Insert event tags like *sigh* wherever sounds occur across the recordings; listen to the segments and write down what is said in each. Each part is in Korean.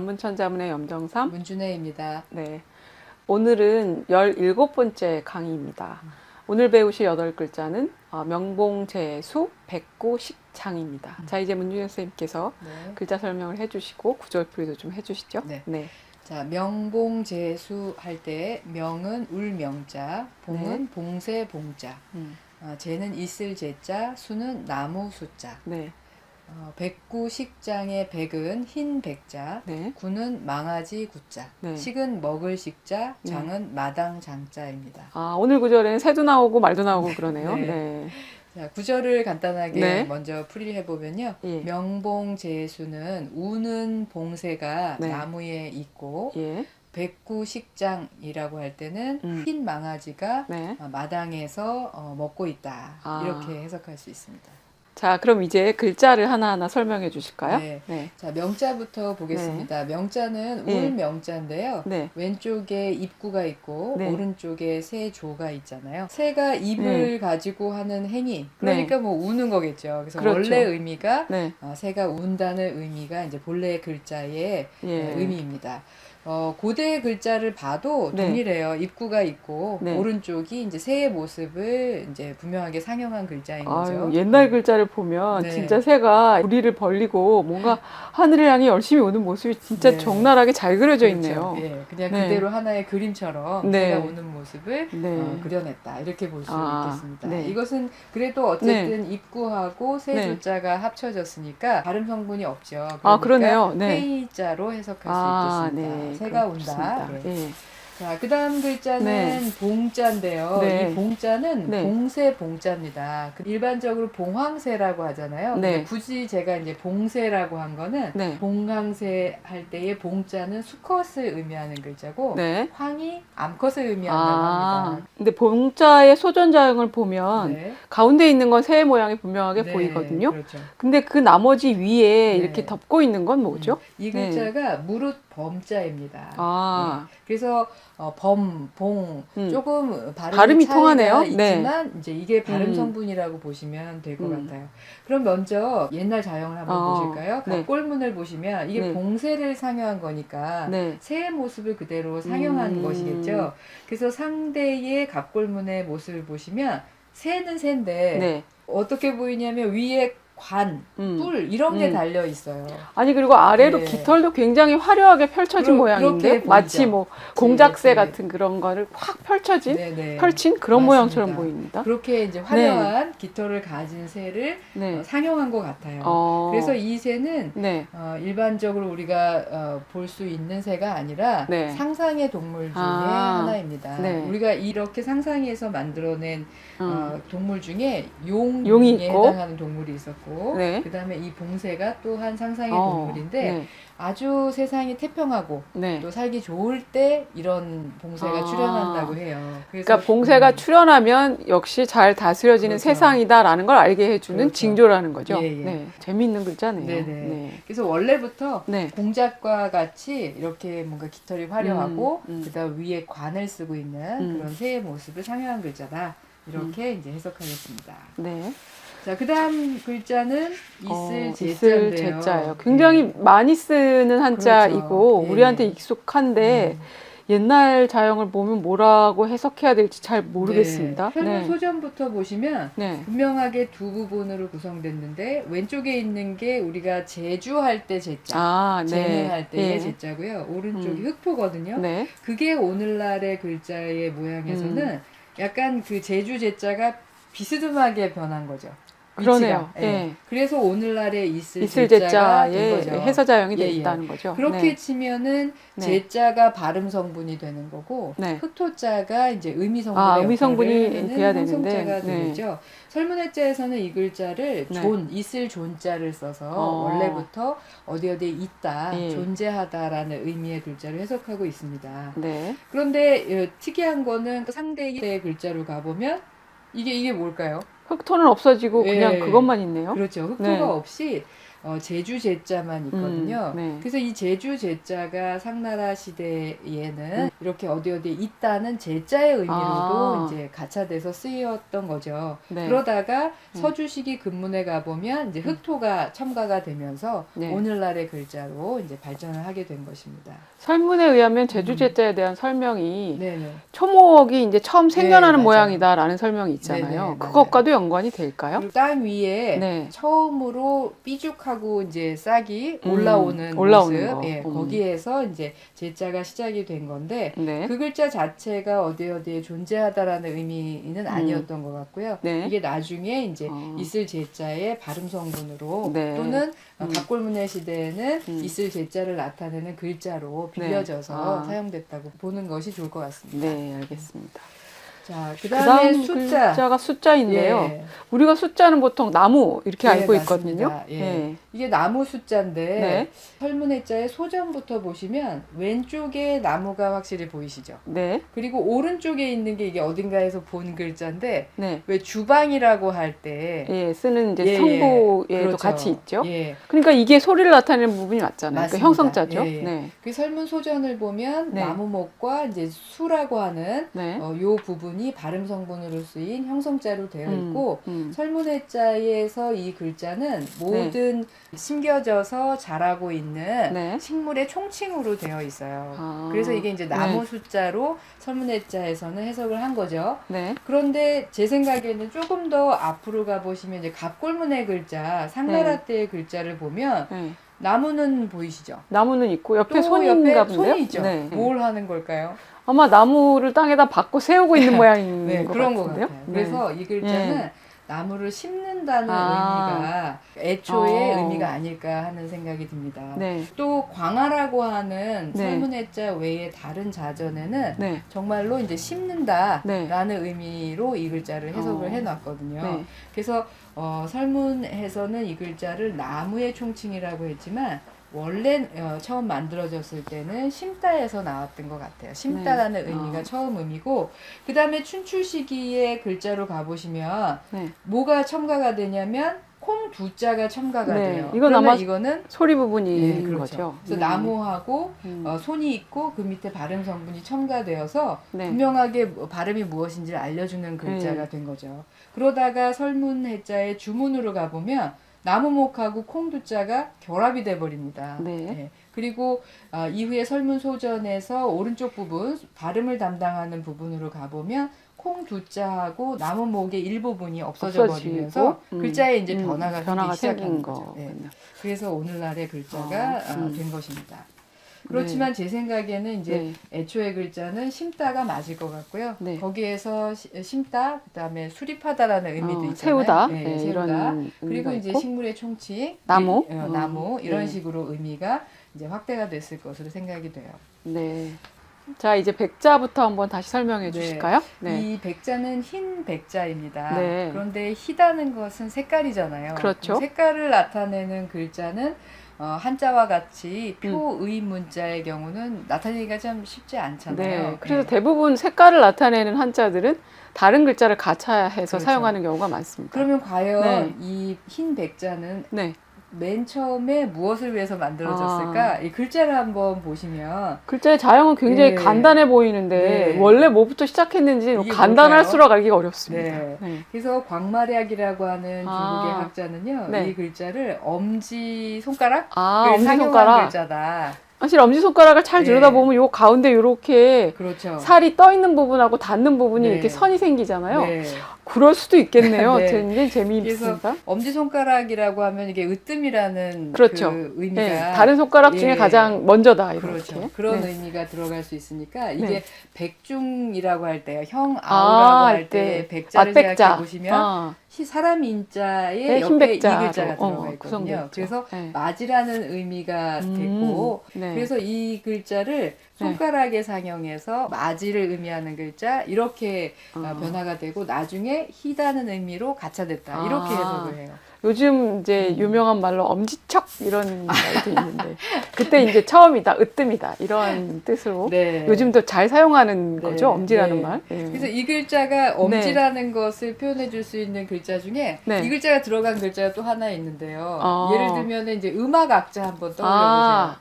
연문천자문의 염정삼. 문준혜입니다. 네. 오늘은 17번째 강의입니다. 오늘 배우실 여덟 글자는 어, 명봉재수 백구식장입니다. 자, 이제 문준혜 선생님께서 네. 글자 설명을 해주시고 구절풀이도 좀 해주시죠. 네. 네. 자, 명봉재수 할 때 명은 울명자, 봉은 네. 봉쇄 봉자, 음, 어, 재는 있을 재자, 수는 나무 수자. 네. 어, 백구 식장의 백은 흰 백자, 네. 구는 망아지 구자, 네. 식은 먹을 식자, 네. 장은 마당 장자입니다. 아, 오늘 구절에는 새도 나오고 말도 나오고 그러네요. 네. 네. 자, 구절을 간단하게 네. 먼저 풀이를 해보면요. 예. 명봉재수는 우는 봉쇄가 네. 나무에 있고 예. 백구식장이라고 할 때는 음. 흰 망아지가 네. 어, 마당에서 어, 먹고 있다 아. 이렇게 해석할 수 있습니다. 자, 그럼 이제 글자를 하나하나 설명해 주실까요? 네. 네. 자 명자부터 보겠습니다. 명자는 네. 울 명자인데요. 네. 왼쪽에 입구가 있고 네. 오른쪽에 새 조가 있잖아요. 새가 입을 가지고 하는 행위. 그러니까 뭐 우는 거겠죠. 그래서 네. 그렇죠. 원래 의미가 네. 어, 새가 운다는 의미가 이제 본래 글자의 예. 의미입니다. 어, 고대 글자를 봐도 네. 동일해요. 입구가 있고 네. 오른쪽이 이제 새의 모습을 이제 분명하게 상영한 글자인 거죠. 아유, 옛날 글자를 보면 네. 진짜 새가 우리를 벌리고 뭔가 하늘을 향해 열심히 오는 모습이 진짜 네. 적나라하게 잘 그려져 그렇죠. 있네요. 예, 그냥 네. 그대로 하나의 그림처럼 네. 새가 오는 모습을 네. 어, 그려냈다 이렇게 볼수 아, 있겠습니다. 네. 이것은 그래도 어쨌든 입구하고 새 네. 조자가 합쳐졌으니까 발음 성분이 없죠. 아, 그러네요. 네. 회의자로 해석할 아, 수 있겠습니다. 네. 새가 그렇습니다. 온다. 네. 예. 자, 그 다음 글자는 네. 봉자인데요. 네. 이 봉자는 네. 봉쇄 봉자입니다. 그 일반적으로 봉황새라고 하잖아요. 네. 굳이 제가 이제 봉쇄라고 한 거는 네. 봉황새 할 때의 봉자는 수컷을 의미하는 글자고 네. 황이 암컷을 의미한다고 아, 합니다. 근데 봉자의 소전자형을 보면 네. 가운데 있는 건새 모양이 분명하게 네, 보이거든요. 그렇죠. 근데 그 나머지 위에 네. 이렇게 덮고 있는 건 뭐죠? 이 네. 글자가 무릇 범자입니다. 아, 그래서 어, 범, 봉 음. 조금 발음이, 발음이 통하네요. 네. 있지만 이제 이게 발음 음. 성분이라고 보시면 될것 음. 같아요. 그럼 먼저 옛날 자형을 한번 어, 보실까요? 네. 각골문을 보시면 이게 네. 봉쇄를 상영한 거니까 네. 새의 모습을 그대로 상영한 음. 것이겠죠. 그래서 상대의 갑골문의 모습을 보시면 새는 새인데 네. 어떻게 보이냐면 위에 관, 음. 뿔 이런 게 음. 달려 있어요. 아니 그리고 아래로 네. 깃털도 굉장히 화려하게 펼쳐진 그러- 모양인데 그렇게 마치 보이죠. 뭐 공작새 네. 같은 그런 거를 확 펼쳐진 네 네. 펼친 그런 맞습니다. 모양처럼 보입니다. 그렇게 이제 화려한 깃털을 가진 새를 네. 어, 상영한 것 같아요. 어. 그래서 이 새는 네. 어, 일반적으로 우리가 어, 볼수 있는 새가 아니라 네. 상상의 동물 중에 아. 하나입니다. 네. 우리가 이렇게 상상해서 만들어낸 음. 어, 동물 중에 용에 용이 있고. 해당하는 동물이 있었고 네. 그다음에 이 봉새가 또한 상상의 어. 동물인데 네. 아주 세상이 태평하고 네. 또 살기 좋을 때 이런 봉쇄가 아. 출현한다고 해요. 그래서 그러니까 봉쇄가 음, 출현하면 역시 잘 다스려지는 그렇죠. 세상이다라는 걸 알게 해주는 그렇죠. 징조라는 거죠. 예, 예. 네. 재미있는 글자네요. 네네. 네. 그래서 원래부터 네. 공작과 같이 이렇게 뭔가 깃털이 화려하고 음, 음. 그다음 위에 관을 쓰고 있는 음. 그런 새의 모습을 상영한 글자다. 이렇게 음. 이제 해석하겠습니다. 네. 자, 그다음 글자는 있을 어, 제자인데요. 있을 제자예요. 굉장히 네. 많이 쓰는 한자이고 그렇죠. 예. 우리한테 익숙한데 음. 옛날 자형을 보면 뭐라고 해석해야 될지 잘 모르겠습니다. 네. 네. 설문 소전부터 보시면 네. 분명하게 두 부분으로 구성됐는데 왼쪽에 있는 게 우리가 제주할 때 제자, 아, 네. 재능할 때의 예. 제자고요. 오른쪽이 음. 흑토거든요. 네. 그게 오늘날의 글자의 모양에서는 음. 약간 그 제주 제자가 비스듬하게 변한 거죠. 그러네요. 위치가. 예. 예. 그래서 오늘날에 있을, 있을 제자가 된 제자의 거죠. 해서자형이 예, 예. 있다는 거죠. 그렇게 네. 치면은 네. 제자가 발음 성분이 되는 거고 네. 흑토자가 이제 의미 성분의 아, 의미 성분이 돼야 되는데, 형성자가 네. 되겠죠. 설문해자에서는 이 글자를 네. 존 있을 존자를 써서 어. 원래부터 어디 어디 있다 예. 존재하다라는 의미의 글자를 해석하고 있습니다. 네. 그런데 어, 특이한 거는 상대의 글자로 가보면 이게 이게 뭘까요? 흑토는 없어지고 그냥 예. 그것만 있네요. 그렇죠. 흑토가 네. 없이 어, 제주 제자만 있거든요. 음, 네. 그래서 이 제주 제자가 상나라 시대에는 이렇게 어디 어디에 있다는 제자의 의미로도 아. 이제 가차돼서 쓰였던 거죠. 네. 그러다가 음. 서주시기 근문에 가 보면 이제 흑토가 첨가가 되면서 네. 오늘날의 글자로 이제 발전을 하게 된 것입니다. 설문에 의하면 제주 제자에 대한 설명이 네네. 초목이 이제 처음 생겨나는 네. 모양이다라는 설명이 있잖아요. 그것과도 연관이 될까요? 땅 위에 네. 처음으로 삐죽하고 이제 싹이 음, 올라오는 올라오는 모습, 거. 예, 음. 거기에서 이제 제자가 시작이 된 건데 네. 그 글자 자체가 어디 어디에 존재하다라는 의미는 아니었던 것 같고요. 음. 네. 이게 나중에 이제 어. 있을 제자의 발음 성분으로 네. 또는 어, 음. 각골문의 시대에는 음. 있을 제자를 나타내는 글자로 네. 빌려져서 아. 사용됐다고 보는 것이 좋을 것 같습니다. 네, 알겠습니다. 자, 그 그다음에 다음 숫자. 글자가 숫자인데요. 예. 우리가 숫자는 보통 나무 이렇게 예, 알고 맞습니다. 있거든요. 예. 네. 이게 나무 숫자인데 네. 설문해자의 소전부터 보시면 왼쪽에 나무가 확실히 보이시죠? 네. 그리고 오른쪽에 있는 게 이게 어딘가에서 본 글자인데 네. 왜 주방이라고 할 때 예, 쓰는 이제 예, 예. 성부에도 그렇죠. 같이 있죠. 예. 그러니까 이게 소리를 나타내는 부분이 맞잖아요. 그 맞습니다. 형성자죠. 예, 예. 네. 그 설문 소전을 보면 네. 나무목과 이제 수라고 하는 네. 어, 요 부분 이 발음 성분으로 쓰인 형성자로 되어 있고 음. 설문해자에서 이 글자는 모든 심겨져서 자라고 있는 네. 식물의 총칭으로 되어 있어요. 아. 그래서 이게 이제 나무 네. 숫자로 설문해자에서는 해석을 한 거죠. 네. 그런데 제 생각에는 조금 더 앞으로 가 보시면 이제 갑골문의 글자, 상나라 네. 때의 글자를 보면 네. 나무는 보이시죠? 나무는 있고 옆에 있는가 본데요. 손이 있죠. 네. 뭘 하는 걸까요? 아마 나무를 땅에다 박고 세우고 있는 *laughs* 모양인 네, 것 그런 것 같은데요. 같아요. 네. 그래서 이 글자는 네. 나무를 심는다는 아. 의미가 애초의 어. 의미가 아닐까 하는 생각이 듭니다. 네. 또 광화라고 하는 네. 설문해자 외에 다른 자전에는 네. 정말로 이제 심는다라는 네. 의미로 이 글자를 해석을 어. 해놨거든요. 네. 그래서 어, 설문에서는 이 글자를 나무의 총칭이라고 했지만 원래 어, 처음 만들어졌을 때는 심다에서 나왔던 것 같아요. 심다라는 네. 의미가 어. 처음 의미고 그 다음에 춘추 시기의 글자로 가보시면 네. 뭐가 첨가가 되냐면 콩 두자가 첨가가 네. 돼요. 이건 아마 이거는 소리 부분이 예, 있는 그렇죠. 거죠. 그래서 음. 나무하고 음. 어, 손이 있고 그 밑에 발음 성분이 첨가되어서 네. 분명하게 뭐 발음이 무엇인지를 알려주는 글자가 네. 된 거죠. 그러다가 설문해자의 주문으로 가보면 나무목하고 콩두자가 결합이 돼 버립니다. 네. 예. 그리고 어, 이후에 설문소전에서 오른쪽 부분 발음을 담당하는 부분으로 가보면 콩두자하고 나무목의 일부분이 없어져 없어지고, 버리면서 음. 글자에 이제 음, 변화가, 변화가 생기기 시작하는 생긴 거죠. 거. 예. 그래서 오늘날의 글자가 아, 어, 음. 된 것입니다. 그렇지만 제 생각에는 이제 네. 애초의 글자는 심다가 맞을 것 같고요. 네. 거기에서 시- 심다, 그다음에 수립하다라는 의미도 어, 있잖아요. 세우다. 네, 네, 세우다. 그리고 이제 있고. 식물의 총칭, 나무. 이- 어, 음, 나무 이런 네. 식으로 의미가 이제 확대가 됐을 것으로 생각이 돼요. 네. 자, 이제 백자부터 한번 다시 설명해 네. 주실까요? 네. 이 백자는 흰 백자입니다. 네. 그런데 희다는 것은 색깔이잖아요. 그렇죠. 색깔을 나타내는 글자는 어, 한자와 같이 음. 표의 문자의 경우는 나타내기가 참 쉽지 않잖아요. 네. 그래서 네. 대부분 색깔을 나타내는 한자들은 다른 글자를 가차해서 그렇죠. 사용하는 경우가 많습니다. 그러면 과연 네. 이흰 백자는 네. 맨 처음에 무엇을 위해서 만들어졌을까? 아. 이 글자를 한번 보시면 글자의 자형은 굉장히 네. 간단해 보이는데 네. 원래 뭐부터 시작했는지 이게 간단할수록 알기가 어렵습니다. 네. 네. 그래서 광마략이라고 하는 중국의 아. 학자는요, 네. 이 글자를 엄지 손가락 아, 을 엄지 사용한 손가락. 글자다. 사실 엄지 손가락을 잘 네. 들여다보면 요 가운데 요렇게 그렇죠. 살이 떠 있는 부분하고 닿는 부분이 네. 이렇게 선이 생기잖아요. 네. 그럴 수도 있겠네요. *laughs* 네. 굉장히 재미있습니다. 엄지 손가락이라고 하면 이게 으뜸이라는 그렇죠. 그 의미가 네, 다른 손가락 중에 예. 가장 먼저다 이렇게. 그렇죠. 그런 네. 의미가 들어갈 수 있으니까 이게 네. 백중이라고 할 때요. 형 아, 아우라고 할할때 때. 백자를 맞백자. 생각해 보시면 아, 시- 사람 인자에 네, 옆에. 이 글자가 들어가 어, 있거든요. 구성되어 그래서. 네. 맞이라는 의미가 음, 됐고 네. 그래서 이 글자를 손가락에 상형해서 맞이를 의미하는 글자 이렇게 어, 어. 변화가 되고 나중에 희다는 의미로 가차됐다 이렇게 아. 해석을 해요. 요즘 이제 유명한 말로 엄지척 이런 *laughs* 말도 있는데 그때 이제 처음이다, 으뜸이다 이런 뜻으로 네. 요즘도 잘 사용하는 네, 거죠 엄지라는 네. 말. 예. 그래서 이 글자가 엄지라는 것을 표현해 줄 수 있는 글자 중에 네. 이 글자가 들어간 글자가 또 하나 있는데요. 아. 예를 들면 이제 음악 악자 한번 떠올려 보세요. 아.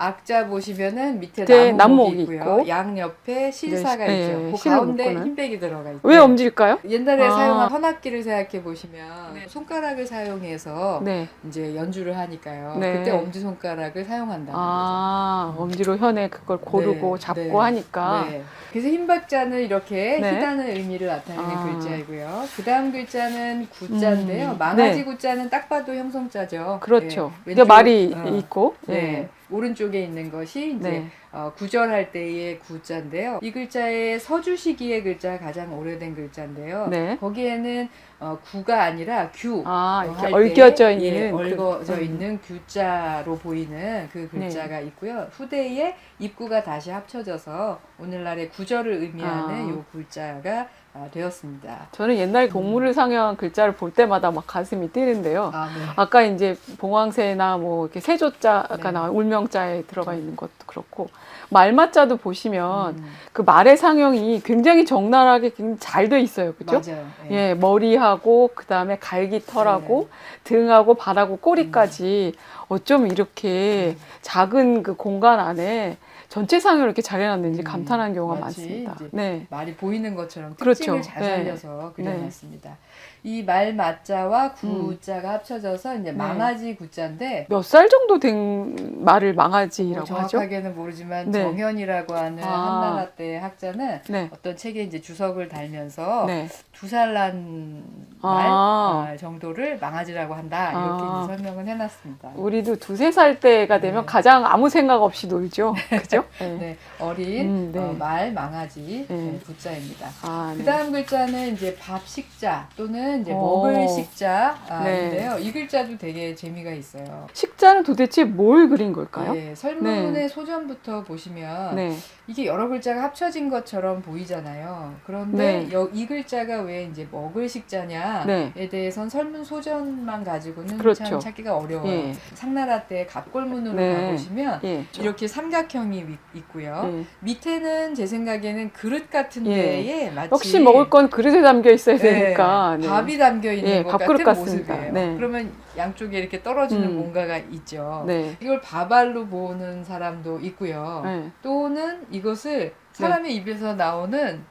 악자 보시면은 밑에 밑에 나무목이 있고요. 있고. 양 옆에 실사가 네, 있죠. 네, 그 가운데. 흰백이 들어가 있고. 왜 엄지일까요? 옛날에 아. 사용한 현악기를 생각해 보시면 손가락을 사용해서 네. 이제 연주를 하니까요. 네. 그때 엄지 손가락을 사용한다는 아 엄지로 현에 그걸 고르고 네, 잡고 네. 하니까. 네. 그래서 흰박자는 이렇게 네. 희다는 의미를 나타내는 아. 글자이고요. 그 다음 글자는 구자인데요. 음. 망아지 네. 구자는 딱 봐도 형성자죠. 그렇죠. 네. 이게 말이 어, 있고. 네. 네. 오른쪽에 있는 것이 이제 네. 어, 구절할 때의 구자인데요. 이 글자의 서주 시기의 글자가 가장 오래된 글자인데요. 네. 거기에는 어, 구가 아니라 규. 아 어, 이렇게 할 얽혀져 때, 있는. 예, 그- 얽어져 음. 네. 있는 규자로 보이는 그 글자가 있고요. 후대에 입구가 다시 합쳐져서 오늘날의 구절을 의미하는 아. 요 글자가 아, 되었습니다. 저는 옛날 동물을 상영한 글자를 볼 때마다 막 가슴이 뛰는데요. 아, 네. 아까 이제 봉황새나 뭐 이렇게 세조자가 네. 나와 울명자에 들어가 있는 것도 그렇고 말맞자도 보시면 음, 그 말의 상형이 굉장히 적나라하게 잘 돼 있어요, 그죠? 맞아요. 예. 예, 머리하고 그 다음에 갈기털하고 네. 등하고 발하고 꼬리까지 음. 어쩜 이렇게 작은 그 공간 안에 전체 상형을 이렇게 잘 해놨는지 음, 감탄하는 경우가 많습니다. 네, 말이 보이는 것처럼 그렇죠. 특징을 잘 네. 살려서 그려놨습니다. 이 말 맞자와 음. 구자가 합쳐져서 이제 네. 망아지 구자인데 몇 살 정도 된 말을 뭐 망아지라고 하죠? 정확하게는 모르지만 네. 정현이라고 하는 아. 한나라 때 학자는 네, 어떤 책에 이제 주석을 달면서 네. 두살난 말 아. 정도를 망아지라고 한다 이렇게 아. 설명을 해놨습니다. 우리도 두세 살 때가 되면 네. 가장 아무 생각 없이 놀죠. *laughs* 그죠? 네. 네, 어린 음, 네. 어, 말 망아지 네. 네, 구자입니다. 아, 그 네. 다음 글자는 이제 밥 식자 또는 이제 오. 먹을 식자인데요. 네. 이 글자도 되게 재미가 있어요. 식자는 도대체 뭘 그린 걸까요? 네, 설문의 소전부터 보시면 네. 이게 여러 글자가 합쳐진 것처럼 보이잖아요. 그런데 네. 여- 이 글자가 왜 이제 먹을 식자냐에 네. 대해선 설문 소전만 가지고는 그렇죠. 참 찾기가 어려워요. 예. 상나라 때 갑골문으로 네. 가보시면 예. 이렇게 삼각형이 위- 있고요. 예. 밑에는 제 생각에는 그릇 같은 예. 데에 마치 역시 먹을 건 그릇에 담겨 있어야 네, 되니까. 네. 밥이 담겨 있는 예, 것 같은 같습니다. 모습이에요. 네. 그러면 양쪽에 이렇게 떨어지는 음. 뭔가가 있죠. 네. 이걸 밥알로 보는 사람도 있고요. 네. 또는 이것을 사람의 입에서 나오는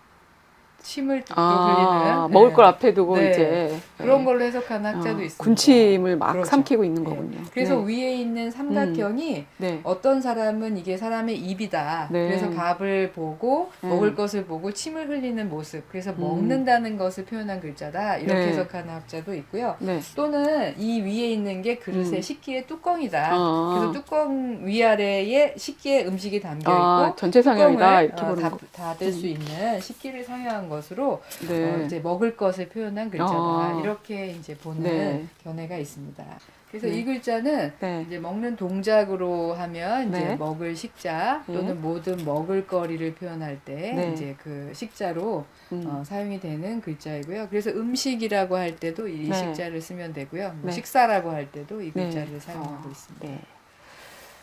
침을 또 아, 흘리는 먹을 네. 걸 앞에 두고 네. 이제 그런 네. 걸로 해석하는 학자도 어, 있습니다. 군침을 막 그렇죠. 삼키고 있는 네. 거군요. 그래서 네. 위에 있는 삼각형이 네. 어떤 사람은 이게 사람의 입이다. 네. 그래서 밥을 보고 네. 먹을 것을 보고 침을 흘리는 모습. 그래서 음. 먹는다는 것을 표현한 글자다. 이렇게 네. 해석하는 학자도 있고요. 네. 또는 이 위에 있는 게 그릇의 음. 식기의 뚜껑이다. 아. 그래서 뚜껑 위아래에 식기에 음식이 담겨 있고 아, 전체 상형이다 이렇게 어, 보는 다, 거. 닫을 수 있는 식기를 상용한 것으로 네. 어, 이제 먹을 것을 표현한 글자다. 아. 이렇게 이제 보는 네. 견해가 있습니다. 그래서 네. 이 글자는 네. 이제 먹는 동작으로 하면 이제 네. 먹을 식자 또는 네. 모든 먹을거리를 표현할 때 네. 이제 그 식자로 음. 어, 사용이 되는 글자이고요. 그래서 음식이라고 할 때도 이 네. 식자를 쓰면 되고요. 뭐 네. 식사라고 할 때도 이 네. 글자를 사용하고 어, 있습니다. 네.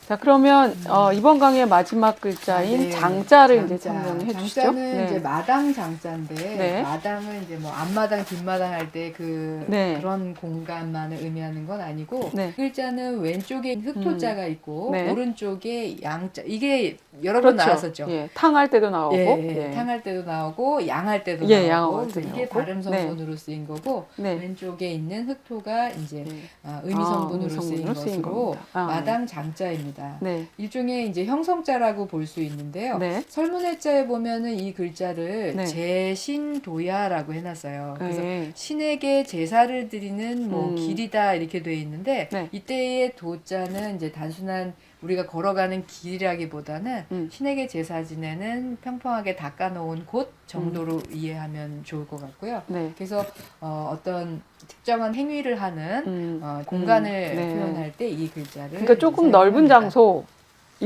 자 그러면 어, 이번 강의의 마지막 글자인 네, 장자를 이제 장자. 설명해 주시죠. 장자는 네. 이제 마당 장자인데 네. 마당은 이제 뭐 앞마당 뒷마당 할 때 그 네. 그런 공간만을 의미하는 건 아니고 네. 글자는 왼쪽에 흑토자가 있고 네. 오른쪽에 양자 이게 여러 번 나왔었죠. 예, 탕할 때도 나오고. 예, 예. 탕할 때도 나오고 양할 때도 예, 나오고 양할 이게. 발음 성분으로 쓰인 거고 네. 왼쪽에 있는 흑토가 이제 네. 아, 의미 성분으로 아, 쓰인 쓰인 것으로. 아, 마당 장자입니다. 네. 일종의 이제 형성자라고 볼 수 있는데요. 네. 설문해자에 보면은 이 글자를 네. 제신도야라고 해놨어요. 그래서 네. 신에게 제사를 드리는 뭐 음. 길이다 이렇게 돼 있는데 네. 이때의 도자는 이제 단순한 우리가 걸어가는 길이라기보다는 음. 신에게 제사 지내는 평평하게 닦아놓은 곳 정도로 이해하면 좋을 것 같고요. 네. 그래서 어, 어떤 특정한 행위를 하는 음. 어, 공간을 네. 표현할 때 이 글자를 그러니까 조금. 넓은 장소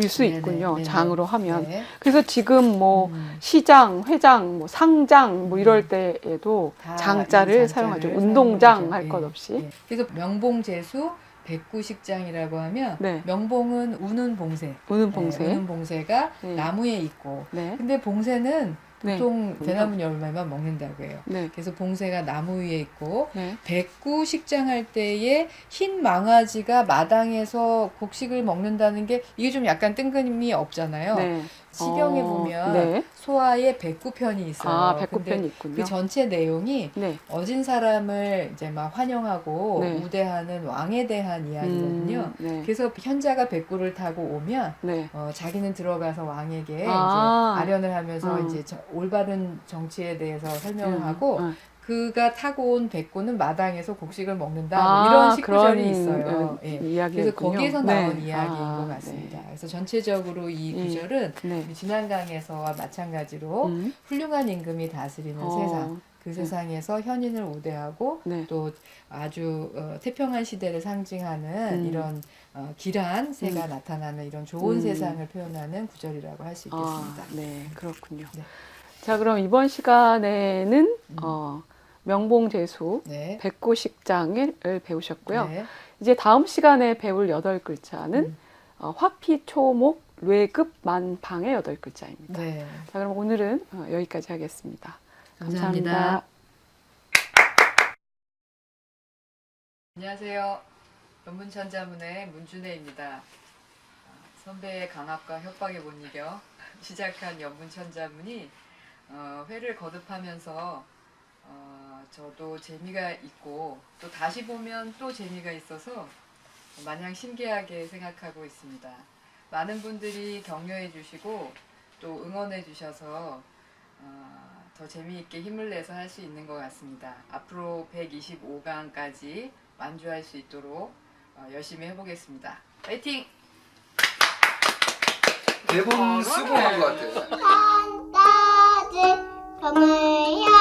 수 네네, 있군요. 네네. 장으로 하면. 네. 그래서 지금 뭐 음. 시장, 회장, 뭐 상장 뭐 이럴 때에도 다 장자를 이 사용하죠. 장자를 운동장 사용하죠. 할 예, 것 없이. 예. 그래서 명봉제수 백구식장이라고 하면 네. 명봉은 우는 봉쇄. 우는 봉쇄. 네, 우는 봉쇄가 네. 나무에 있고. 네. 근데 봉쇄는 네. 보통 대나무 열매만 먹는다고 해요. 네. 그래서 봉쇄가 나무 위에 있고 네. 백구 식장할 때에 흰 망아지가 마당에서 곡식을 먹는다는 게 이게 좀 약간 뜬금이 없잖아요. 네. 시경에 어, 보면 네. 소아의 백구편이 있어요. 아, 백구편이 있군요. 그 전체 내용이 네. 어진 사람을 이제 막 환영하고 네. 우대하는 왕에 대한 이야기거든요. 음, 네. 그래서 현자가 백구를 타고 오면 네. 어, 자기는 들어가서 왕에게 아. 이제 아련을 하면서 음. 이제 저- 올바른 정치에 대해서 설명을 음, 하고 음. 그가 타고 온 백구는 마당에서 곡식을 먹는다 아, 뭐 이런 식구절이 있어요. 음, 예. 이야기군요. 그래서 거기에서 나온 네. 이야기인 아, 것 같습니다. 네. 그래서 전체적으로 이 음. 구절은 네. 지난 강에서와 마찬가지로 음. 훌륭한 임금이 다스리는 어, 세상, 그 세상에서 현인을 우대하고 네. 또 아주 어, 태평한 시대를 상징하는 음. 이런 어, 길한 새가 나타나는 이런 좋은 음. 세상을 표현하는 구절이라고 할 수 있겠습니다. 아, 네, 그렇군요. 네. 자, 그럼 이번 시간에는 음. 어, 명봉제수 네. 백구식장을 배우셨고요. 네. 이제 다음 시간에 배울 여덟 글자는 음. 어, 화피초목 뇌급 만방의 여덟 글자입니다. 네. 자, 그럼 오늘은 어, 여기까지 하겠습니다. 감사합니다. 감사합니다. 안녕하세요. 연문천자문의 문준혜입니다. 어, 선배의 강압과 협박에 못 이겨 시작한 연문천자문이 어, 회를 거듭하면서 어, 저도 재미가 있고 또 다시 보면 또 재미가 있어서 마냥 신기하게 생각하고 있습니다. 많은 분들이 격려해 주시고 또 응원해 주셔서 어, 더 재미있게 힘을 내서 할 수 있는 것 같습니다. 앞으로 125강까지 완주할 수 있도록 어, 열심히 해보겠습니다. 파이팅! 대본 쓰고 한것 같아요. 我们要。